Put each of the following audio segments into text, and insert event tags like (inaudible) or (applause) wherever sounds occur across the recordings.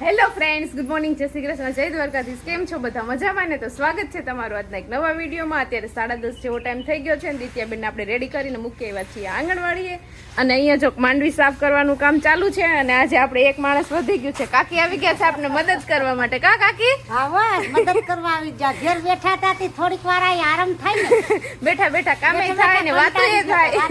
Hello friends good morning જય શ્રી કૃષ્ણ. જય દ્વારકાધીશ. કેમ છો બધા? મજામાં ને? તો સ્વાગત છે તમારું આજના એક નવા વિડીયોમાં. અત્યારે સાડા દસ જેવો ટાઈમ થઈ ગયો છે અને દિત્યાબેન આપણે રેડી કરીને મૂકી આવ્યા છીએ આંગણવાડીએ. અને અહીંયા જો માંડવી સાફ કરવાનું કામ ચાલુ છે અને આજે આપણે એક માણસ વધી ગયું છે. કાકી આવી ગયા છે આપણે મદદ કરવા માટે. કા કાકી? હા મદદ કરવા આવી જા ઘેર બેઠા હતા થોડીક વાર આરામ થાય ને. (laughs) બેઠા બેઠા. કામે થાય ને વાતો એ થાય.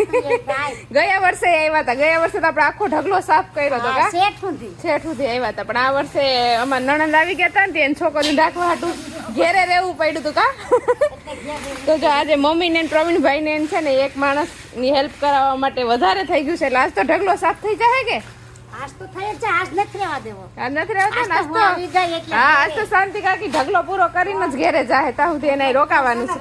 (laughs) ગયા વર્ષે આવ્યા હતા. ગયા વર્ષે તો આપણે આખો ઢગલો સાફ કર્યો હતો કા? શેઠ સુધી. સુધી આવ્યા હતા. પણ આ વર્ષે અમાર નણંદ આવી ગયા હતા ને એને છોકરીને રાખવા હાટું ઘેરે રહેવું પડ્યું હતું કા. તો જો આજે મમ્મી ને પ્રવીણભાઈ ને છે ને એક માણસની હેલ્પ કરાવવા માટે વધારે થઈ ગયું છે. એટલે આજ તો ઢગલો સાફ થઈ જાય કે? આજ તો જ છે આજ નથી રહેવા દેવો. આજ નથી આજ તો આવી જાય એટલે હા આજ તો શાંતિ કાકી ઢગલો પૂરો કરીને જ ઘેરે જાય. ત્યાં સુધી એને રોકાવાનું છે.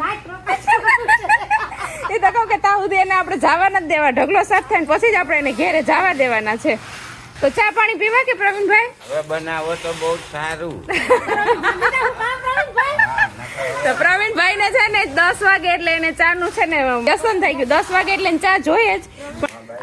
એ તો કહું કે તા સુધી એને આપણે જવા નથી દેવા. ઢગલો સાફ થાય ને પછી જ આપણે એને ઘેરે જવા દેવાના છે. તો ચા પાણી પીવા કે પ્રવીણભાઈ? હવે બનાવો તો બહુ સારું. તો પ્રવીણભાઈ ને છે ને દસ વાગે એટલે એને ચા નું છે ને વ્યસન થઈ ગયું. દસ વાગે એટલે ચા જોઈએ જ.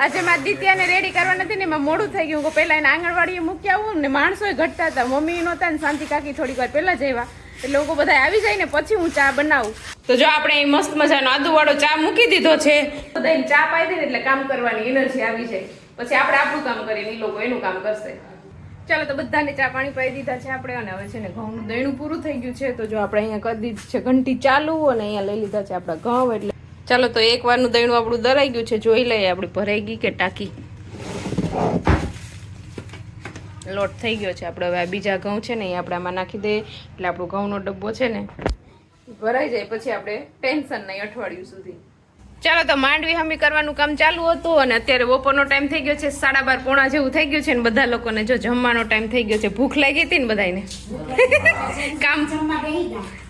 આજે મારા દિત્યાને રેડી કરવા નથી ને એમાં મોડું થઈ ગયું. પેલા એને આંગણવાડીએ મૂકી આવું ને માણસો ઘટતા હતા. મમ્મી નહોતા ને શાંતિ કાકી થોડીક વાર પહેલા જવા એટલે લોકો બધા આવી જાય ને પછી હું ચા બનાવું. તો જો આપણે મસ્ત મજાનો આદુવાળો ચા મૂકી દીધો છે. બધાને ચા પાઈ દે ને એટલે કામ કરવાની એનર્જી આવી જાય. પછી આપણે આપણું કામ કરીએ એ લોકો એનું કામ કરશે. ચાલો તો બધાને ચા પાણી પાઈ દીધા છે આપણે અને હવે છે ને ઘઉંનું દહીણું પૂરું થઈ ગયું છે તો જો આપણે અહીંયા કરી દીધી છે ઘંટી ચાલુ અને અહીંયા લઈ લીધા છે આપણા ઘઉં એટલે ચાલો તો એક વારનું દહીણું આપણું દરાઈ ગયું છે, જોઈ લઈએ આપણે ભરાઈ ગઈ કે ટાંકી. લોટ થઈ ગયો છે આપણે હવે આ બીજા ઘઉં છે ને એ આપણે આમાં નાખી દઈએ એટલે આપણો ઘઉંનો ડબ્બો છે ને ભરાઈ જાય પછી આપણે ટેન્શન નહીં અઠવાડિયું સુધી. ચાલો તો માંડવી હમી કરવાનું કામ ચાલુ હતું અને અત્યારે બપોરનો ટાઈમ થઈ ગયો છે સાડા બાર પોણા જેવું થઈ ગયું છે ને બધા લોકોને જો જમવાનો ટાઈમ થઈ ગયો છે. ભૂખ લાગી હતી ને બધાને (laughs) કામ.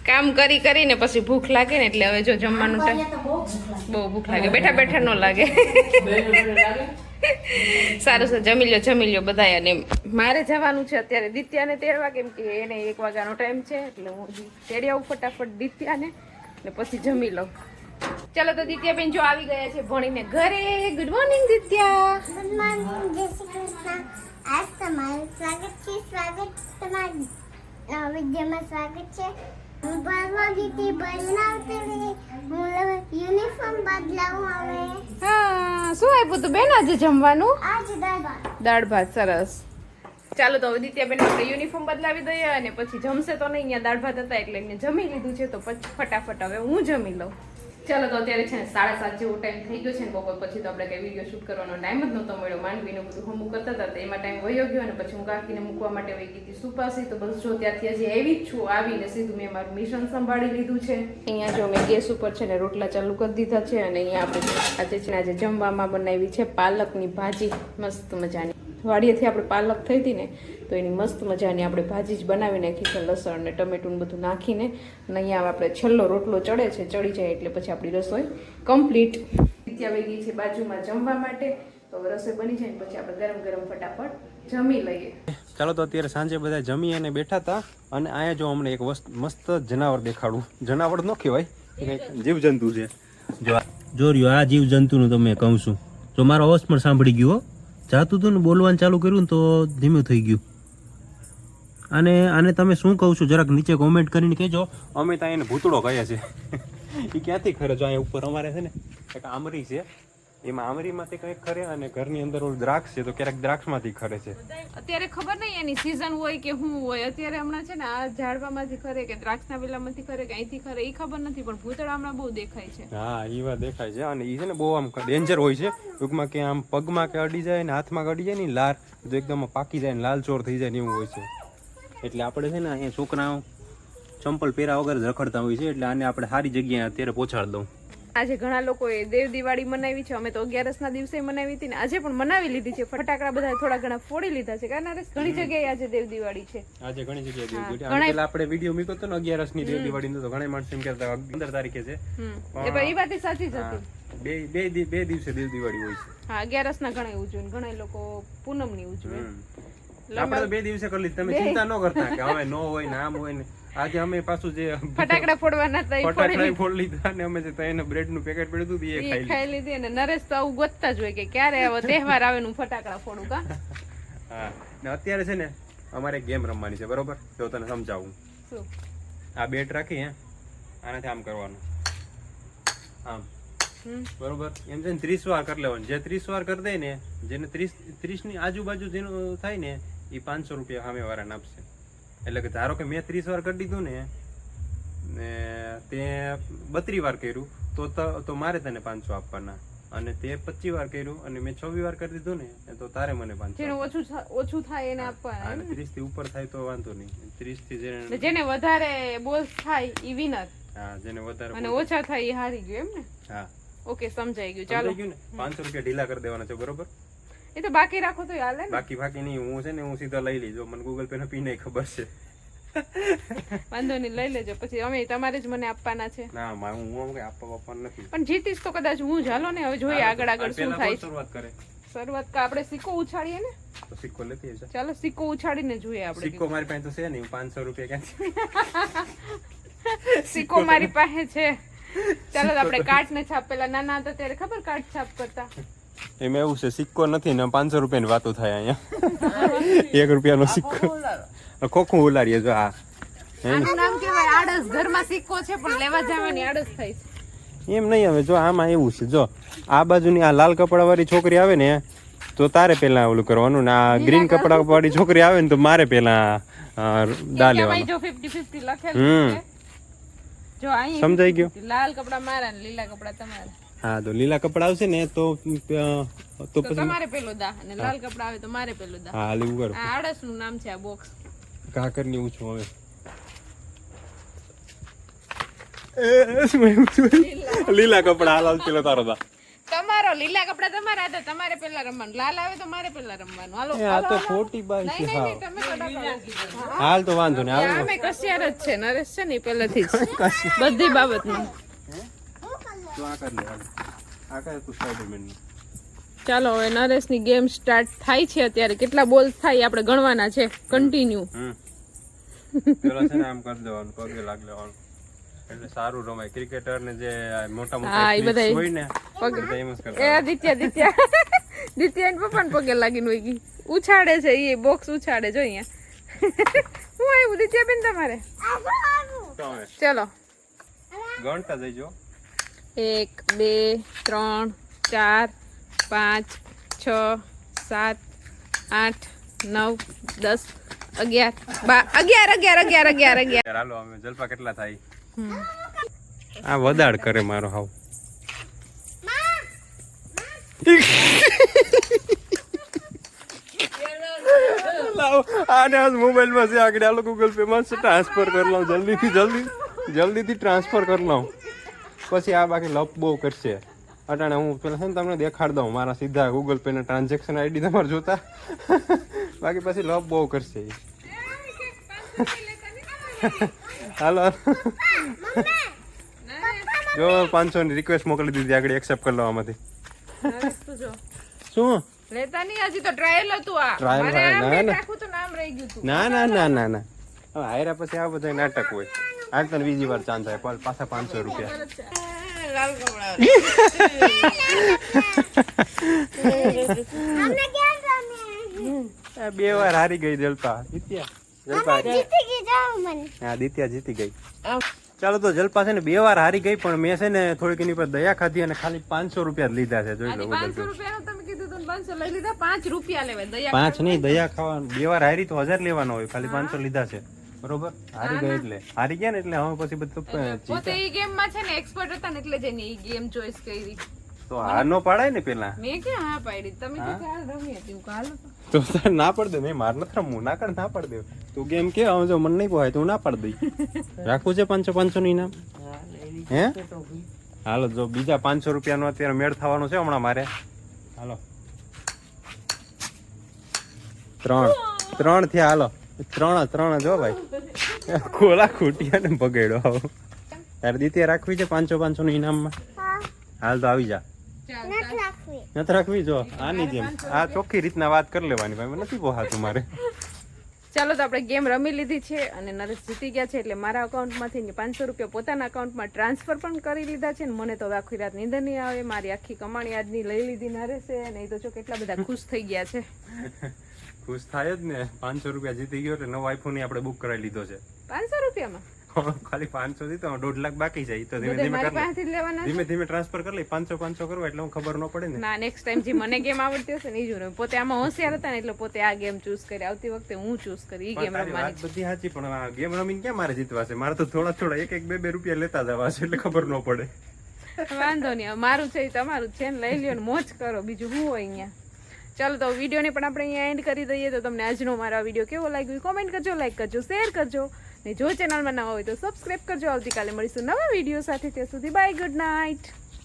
કામ કરી કરીને પછી ભૂખ લાગે ને એટલે હવે જો જમવાનું ટાઈમ બહુ ભૂખ લાગે. બહુ ભૂખ લાગે. બેઠા બેઠા ન લાગે. (laughs) સારું સર. જમી લ્યો જમી લ્યો બધાય અને મારે જવાનું છે અત્યારે દિત્યાને તેરવા કેમ કે એને એક વાગ્યાનો ટાઈમ છે એટલે હું તેડી આવું ફટાફટ દિત્યાને ને પછી જમી લઉં. ચાલો તો દિત્યાબેન જો આવી ગયા છે ભણીને ઘરે. Good morning Ditya. Good morning Jai Shri Krishna. આજ તમારું સ્વાગત છે સ્વાગત તમારું નવા વિડીયોમાં સ્વાગત છે. હું ભણવા બનાવતી રહી. હું યુનિફોર્મ બદલાવું હવે. હા શું આપ્યું તું બેન આજે જમવાનું? આજ ભાત. દાળ ભાત સરસ. ચાલો તો દિત્યાબેન આપણે યુનિફોર્મ બદલાવી દઈએ અને પછી જમશે તો નહીં. અહીંયા દાળ ભાત હતા એટલે એમને જમી લીધું છે તો પછી ફટાફટ હવે હું જમી લઉં. ચાલો તો અત્યારે છે ને સાડા સાત જેવો ટાઈમ થઈ ગયો છે ને બપોર પછી તો આપણે કંઈ વીડિયો શૂટ કરવાનો ટાઈમ જ નહોતો મળ્યો. માંડવીને બધું હમું કરતા હતા એમાં ટાઈમ વયો ગયો અને પછી હું કાકીને મૂકવા માટે વહી ગઈ હતી સુપાસી. તો બસ જો ત્યાંથી હજી આવી જ છું, આવીને સીધું મેં મારું મિશન સંભાળી લીધું છે. અહીંયા જો મેં ગેસ ઉપર છે ને રોટલા ચાલુ કરી દીધા છે અને અહીંયા આપણે આજે છે આજે જમવામાં બનાવી છે પાલકની ભાજી. મસ્ત મજાની. વાડીએથી આપણે પાલક થઈ હતી ને, તો એની મસ્ત મજાની આપણે ભાજી જ બનાવી નાખી છે, લસણ ને ટમેટું બધું નાખીને, અને અહીંયા આપણે છેલ્લો રોટલો ચડે છે, ચડી જાય એટલે પછી આપણી રસોઈ કમ્પ્લીટ. ત્યાં વહી છે, બાજુમાં જમવા માટે. તો રસોઈ બની જાય ને પછી આપણે ગરમ ગરમ ફટાફટ જમી લઈએ. ચાલો તો અત્યારે સાંજે બધા જમી અને બેઠા હતા, અને અહીંયા જો અમને એક મસ્ત જનાવર દેખાડું. જનાવર ન કહેવાય જીવજંતુ છે. જો જો રહ્યો આ જીવજંતુનું તમે કહું છું. જો મારો અવાજ પણ સાંભળી ગયો. જાતું હતું ને બોલવાનું ચાલુ કર્યું ને તો ધીમું થઈ ગયું. અને આને તમે શું કહું છું? જરાક નીચે કોમેન્ટ કરીને કહેજો. અમે ત્યાં એને ભૂતળો કહીએ છીએ. એ ક્યાંથી ખરે જો અહીંયા ઉપર અમારે છે ને, એક આમરી છે. એમાં આમરીમાંથી કંઈક ખરે અને ઘરની અંદર ઓલું દ્રાક્ષ છે તો ક્યારેક દ્રાક્ષમાંથી ખરે છે. અત્યારે ખબર નહીં એની સિઝન હોય કે શું હોય. અત્યારે હમણાં છે ને આ ઝાડવામાંથી ખરે કે દ્રાક્ષના વેલામાંથી ખરે કે અહીંથી ખરે એ ખબર નથી પણ ભૂતળ હમણાં બહુ દેખાય છે. હા એ વાત દેખાય છે. અને એ છે ને બહુ આમ ડેન્જર હોય છે. ટૂંકમાં કે આમ પગમાં કે અડી જાય ને હાથમાં કે અડી જાય ને લાર તો એકદમ પાકી જાય ને લાલ ચોર થઈ જાય ને એવું હોય છે. એટલે આપણે છે ને અહીંયા છોકરાઓ ચંપલ પહેરા વગર જ રખડતા હોય છે. એટલે આને આપણે સારી જગ્યાએ અત્યારે પહોંચાડી દઉં. આજે ઘણા લોકોએ દેવ દિવાળી મનાવી છે. અમે તો અગિયારસના દિવસે મનાવી હતી ને આજે પણ મનાવી લીધી છે. ફટાકડા બધા થોડા ઘણા ફોડી લીધા છે. કારણ ઘણી જગ્યાએ આજે દેવ દિવાળી છે. આજે ઘણી જગ્યાએ દેવ દિવાળી. આની આપણે વીડિયો મૂક્યો હતો ને અગિયારસની દેવ દિવાળી તો ઘણા માણસો એમ કહેતા પંદર તારીખે છે. એ વાત સાચી જ હતી. બે બે બે દિવસે દેવ દિવાળી હોય છે. હા અગિયારસના ઘણા ઉજવે ઘણા લોકો પૂનમની ઉજવે. આપણે તો બે દિવસે કરી લીધી. તમે ચિંતા ન કરતા કે હવે નો હોય ને આમ હોય ને. આજે અમે પાછું જે ફટાકડા ફોડવાના હતા ફટાકડા ફોડ લીધા. ને અમે જે ત્રણ બ્રેડનું પેકેટ પડ્યું હતું એ ખાઈ લીધી. અને નરેશ તો આવું ગોતતા જ હોય કે ક્યારે આવો તહેવાર આવે નું ફટાકડા ફોડું કા? હા. ને અત્યારે છે ને અમારે ગેમ રમવાની છે બરોબર? જો તને સમજાવું. શું? આ બેટ રાખી હે? આનાથી આમ કરવાનું. આમ. બરોબર? એમ છે ને ત્રીસ વાર કરી લેવાનું. જે ત્રીસ વાર કરી દે ને જેને ત્રીસ ત્રીસની આજુબાજુ જેનું થાય ને એ પાંચસો રૂપિયા સામે વાળાને આપશે. એટલે કે ધારો કે મેં ત્રીસ વાર કરી દીધું ને ને તે બત્રી વાર કર્યું તો તો મારે તને પાંચસો આપવાના. અને તે પચીસ વાર કર્યું અને મેં છવ્વી વાર કરી દીધું ને તો તારે મને પાંચસો ઓછું ઓછું થાય એને આપવાના ત્રીસથી ઉપર થાય તો વાંધો નહીં. ત્રીસથી જેને જેને વધારે બોલ થાય એ વિનર હા જેને વધારે અને ઓછા થાય એ હારી ગયું એમ ને? હા. ઓકે સમજાઈ ગયું. ચાલો. પાંચસો રૂપિયા ઢીલા કરી દેવાના છે બરોબર? એ તો બાકી રાખો તો હાલે ને. બાકી બાકી નહીં હું છે ને હું સીધા લઈ લેજો. મને ગૂગલ પે નો પી નહીં ખબર છે. વાંધો નહીં લઈ લેજો. પછી અમે તમારે જ મને આપવાના છે. ના મા હું હું કઈ આપવા બાપા નથી. પણ જીતીશ તો કદાચ હું જ. હાલો ને હવે જોઈએ આગળ આગળ શું થાય શરૂઆત કરે. શરૂઆત કા આપણે સિક્કો ઉછાળીએ ને? તો સિક્કો લેતી હશે ચાલો સિક્કો ઉછાળીને જોઈએ આપણે સિક્કો મારી પાસે તો છે નહીં પાંચસો રૂપિયા ક્યાંથી સિક્કો મારી પાસે છે. ચાલો આપણે કાટ ને છાપેલા નાના હતા ત્યારે ખબર કાટ છાપ કરતા? એમ એવું છે સિક્કો નથી ને પાંચસો રૂપિયાની વાતો થાય અહીંયા. એક રૂપિયાનો સિક્કો. ખોખું ઉલારીએ જો આ. એમ નહીં હવે જો આમાં એવું છે જો. આ બાજુની આ લાલ કપડા વાળી છોકરી આવે ને તો તારે પેલા ઓલું કરવાનું. ને આ ગ્રીન કપડા વાળી છોકરી આવે ને તો મારે પેલા દા લેવાનું. જો 50 50 લખેલું હમ. સમજાઈ ગયું? લાલ કપડા મારા લીલા કપડા તમારા. હા તો લીલા કપડા આવશે ને તો તો પછી તમારે પેલો દા અને લાલ કપડા આવે તો મારે પેલો દા. હા હાલ કરો આ આડસનું નામ છે આ બોક્સ કાકરની ઊંચું હવે? લીલા કપડા. હાલ હાલ પેલો તારો દા. તમારો લીલા કપડા તમારા હતા તમારે પેલા રમવાનું. લાલ આવે તો મારે પેલા રમવાનું. હાલો આ તો ખોટી બાઈ છે હા. હાલ તો વાંધો નહીં અમે કશિયાર જ છે નરેશ છે ને પહેલેથી જ. બધી બાબતમાં. તો આ કર આ ચાલો હવે નરેશની ગેમ સ્ટાર્ટ થાય છે અત્યારે. કેટલા બોલ થાય આપણે ગણવાના છે. કન્ટિન્યુ પેલો છે ને આમ કરી દેવાનું પગે લાગ લેવાનું. એટલે સારું રમાય. ક્રિકેટર ને જે મોટા હા, મોટા ઈ હોય ને બધા એ આદિત્ય આદિત્ય. દિત્ય એને પપ્પા પગે લાગીને હોય ગઈ. છે એ બોક્સ ઉછાડે જો અહીંયા. હું આવ્યું દિત્યાબેન તમારે? તો ચલો. ગણતા જઈજો એક બે ત્રણ ચાર પાંચ છ સાત આઠ નવ દસ અગિયાર બા અગિયાર અગિયાર અગિયાર અગિયાર અગિયાર. હાલો અમે જલપા કેટલા થાય? આ વદાડ કરે મારો હાવ. આને આજ મોબાઈલમાં છે આગળ આલો ગૂગલ પે માં ટ્રાન્સફર કરી લઉં જલ્દીથી જલ્દી જલ્દીથી ટ્રાન્સફર કરી લઉં પછી આ બાકી લપ બહુ કરશે. અટાણે હું પેલા છે ને તમને દેખાડ દઉં મારા સીધા ગૂગલ પે ના ટ્રાન્ઝેક્શન આઈડી તમારે જોતા. બાકી પછી લપ બહુ કરશે. હાલો. જો પાંચસો ની રિક્વેસ્ટ મોકલી દીધી આગળ એક્સેપ્ટ કરી લેવામાંથી. શું? લેતા નહીં હજી તો ટ્રાયલ હતું આ. ટ્રાયલ ના, ના. ના. ના ના ના હવે હાયરા પછી આ બધા નાટક હોય. આજ તને બીજી વાર ચાન્સ થાય પણ પાછા પાંચસો રૂપિયા. આ બે વાર હારી ગઈ જલપા. જીત્યા જલપા. હારી. જીતી ગઈ જાઓ મને. હા દિત્યા જીતી ગઈ. ચાલો તો જલપા છે ને બે વાર હારી ગઈ પણ મેં છે ને થોડીક એની પર દયા ખાધી અને ખાલી પાંચસો રૂપિયા જ લીધા છે જોઈ લો પાંચસો તમે કીધું હતું ને પાંચસો લઈ લીધા પાંચ રૂપિયા લેવાય પાંચ નહીં દયા ખાવાનું બે વાર હારી તો હજાર લેવાનો હોય ખાલી પાંચસો લીધા છે. બરોબર? હારી ગયા એટલે. હારી ગયા ને એટલે હવે પછી બધું પોતે એ ગેમમાં છે ને એક્સપર્ટ હતા ને એટલે જઈને એ ગેમ ચોઈસ કરી. તો હાર નો પાડાય ને પેલા? મેં કે હા પાડી? તમે તો ચાલ રમી હતી હું કાલ તો. ના પડ દે મેં માર નથી રમવું. ના કર ના પડ દે. તું ગેમ કે હવે જો મને નહીં પોહાય તો હું ના પડ દઈ. (laughs) રાખવું છે પાંચસો પાંચસો નું ઇનામ? હે હાલો જો બીજા પાંચસો રૂપિયાનો અત્યારે મેળ થવાનો છે હમણાં મારે. હાલો. ત્રણ. ત્રણ થયા હાલો. ત્રણ ત્રણ જો ભાઈ. ખોલા ખૂટિયા ને બગડ્યો આવો. તારે દીતી રાખવી છે પાંચસો પાંચસો નું ઇનામમાં? હાલ તો આવી જા. નથી રાખવી? જો આની જેમ. આ ચોખ્ખી રીતના વાત કરી લેવાની ભાઈ. નથી પોહાતું મારે. ચાલો તો આપણે ગેમ રમી લીધી છે અને નરેશ જીતી ગયા છે એટલે મારા અકાઉન્ટમાંથી પાંચસો રૂપિયા પોતાના અકાઉન્ટમાં ટ્રાન્સફર પણ કરી લીધા છે ને મને તો આખી રાત નીંદર નહીં આવે. મારી આખી કમાણી આજની લઈ લીધી નરેશે અને એ તો જો કેટલા બધા ખુશ થઈ ગયા છે. (laughs) ખુશ થાય જ ને. પાંચસો રૂપિયા જીતી ગયો એટલે નવો આઈફોન આપણે બુક કરાવી લીધો છે. પાંચસો રૂપિયામાં? ખાલી પાંચસો થી તો દોઢ લાખ બાકી જાય તો ધીમે ધીમે કરી ધીમે ધીમે ટ્રાન્સફર કરી લઈ. પાંચસો પાંચસો કરવા એટલે હું ખબર ન પડે ને. ના નેક્સ્ટ ટાઈમ જે મને ગેમ આવડતી હશે ને એ જોડે પોતે આમાં હોશિયાર હતા ને એટલે પોતે આ ગેમ ચૂઝ કરી. આવતી વખતે હું ચૂઝ કરી એ ગેમ રમવાની બધી સાચી પણ આ ગેમ રમીને ક્યાં મારે જીતવા છે? મારે તો થોડા થોડા એક એક બે બે રૂપિયા લેતા જવા છે એટલે ખબર ન પડે. વાંધો નહીં મારું છે તમારું છે ને લઈ લ્યો ને મોજ કરો. બીજું શું હોય અહીંયા? ચાલો તો વિડીયોને પણ આપણે અહીંયા એન્ડ કરી દઈએ. તો તમને આજનો મારો આ વીડિયો કેવો લાગ્યો કોમેન્ટ કરજો લાઈક કરજો શેર કરજો. ને જો ચેનલમાં નવા હોય તો સબસ્ક્રાઈબ કરજો. આવતીકાલે મળીશું નવા વીડિયો સાથે. ત્યાં સુધી બાય ગુડ નાઇટ